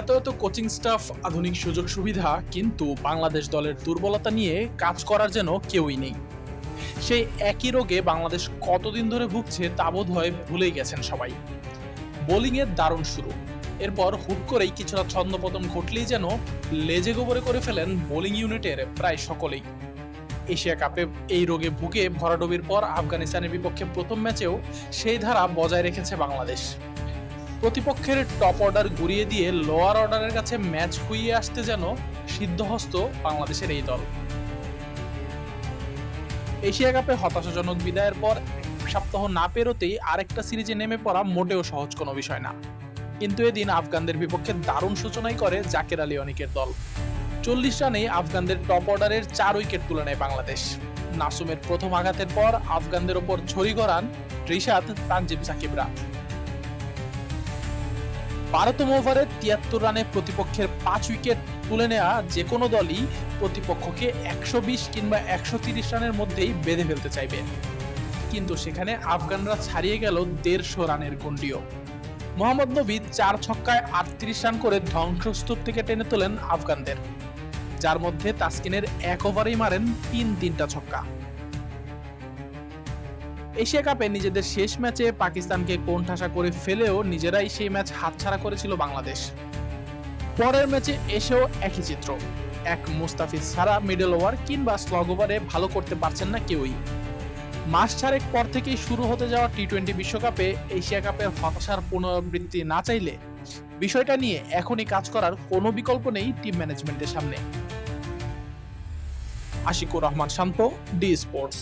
এত এত coaching staff আধুনিক সুযোগ সুবিধা, কিন্তু বাংলাদেশ দলের দুর্বলতা নিয়ে কাজ করার যেন কেউই নেই। সেই একই রোগে বাংলাদেশ কতদিন ধরে ভুগছে তা বোধ হয় ভুলেই গেছেন সবাই। বোলিংয়ের দারুণ শুরু। এরপর হুট করেই কিছুটা ছন্দপতন ঘটলেই যেন লেজে গোবরে করে ফেলেন বোলিং ইউনিটের প্রায় সকলেই। এশিয়া কাপে এই রোগে ভুগে ভরাডুবির পর আফগানিস্তানের বিপক্ষে প্রথম ম্যাচেও সেই ধারা বজায় রেখেছে বাংলাদেশ। প্রতিপক্ষের টপ অর্ডার ঘুরিয়ে দিয়ে লোয়ার অর্ডারের কাছে ম্যাচ খুইয়ে আসতে যেন সিদ্ধহস্ত বাংলাদেশের এই দল। এশিয়া কাপে হতাশাজনক বিদায়ের পর সপ্তাহ না পেরোতেই আরেকটা সিরিজে নেমে পড়া মোটেও সহজ কোনো বিষয় না। কিন্তু এদিন আফগানদের বিপক্ষে দারুণ সূচনাই করে জাকের আলী অনিকের দল। চল্লিশ রানে আফগানদের টপ অর্ডারের চার উইকেট তুলে নেয় বাংলাদেশ। নাসুমের প্রথম আঘাতের পর আফগানদের ওপর ছড়ি গড়ান রিশাদ তানজিব সাকিবরা। বারোতম ওভারে তিয়াত্তর রানে প্রতিপক্ষের পাঁচ উইকেট তুলে নেওয়া যে কোনো দলই প্রতিপক্ষকে একশো বিশ কিংবা একশো তিরিশ রানের মধ্যেই বেঁধে ফেলতে চাইবে। কিন্তু সেখানে আফগানরা ছাড়িয়ে গেল দেড়শো রানের গন্ডিও মোহাম্মদ নবী চার ছক্কায় আটত্রিশ রান করে ধ্বংসস্তূপ থেকে টেনে তোলেন আফগানদের। যার মধ্যে তাসকিনের এক ওভারেই মারেন তিন তিনটা ছক্কা। এশিয়া কাপে নিজেদের শেষ ম্যাচে পাকিস্তানকে কোণঠাসা করে ফেলেও নিজেরাই সেই ম্যাচ হাতছাড়া করেছিল বাংলাদেশ। পরের ম্যাচে এসেও একই চিত্র। এক মুস্তাফিজ ছাড়া মিডল ওভার কিংবা স্লগ ওভারে ভালো করতে পারছেন না কেউই। মাস ছাড়েক পর থেকেই শুরু হতে যাওয়া টি টোয়েন্টি বিশ্বকাপে এশিয়া কাপের হতাশার পুনরাবৃত্তি না চাইলে বিষয়টা নিয়ে এখনই কাজ করার কোনো বিকল্প নেই টিম ম্যানেজমেন্টের সামনে। Ashiqur Rahman Shanto D sports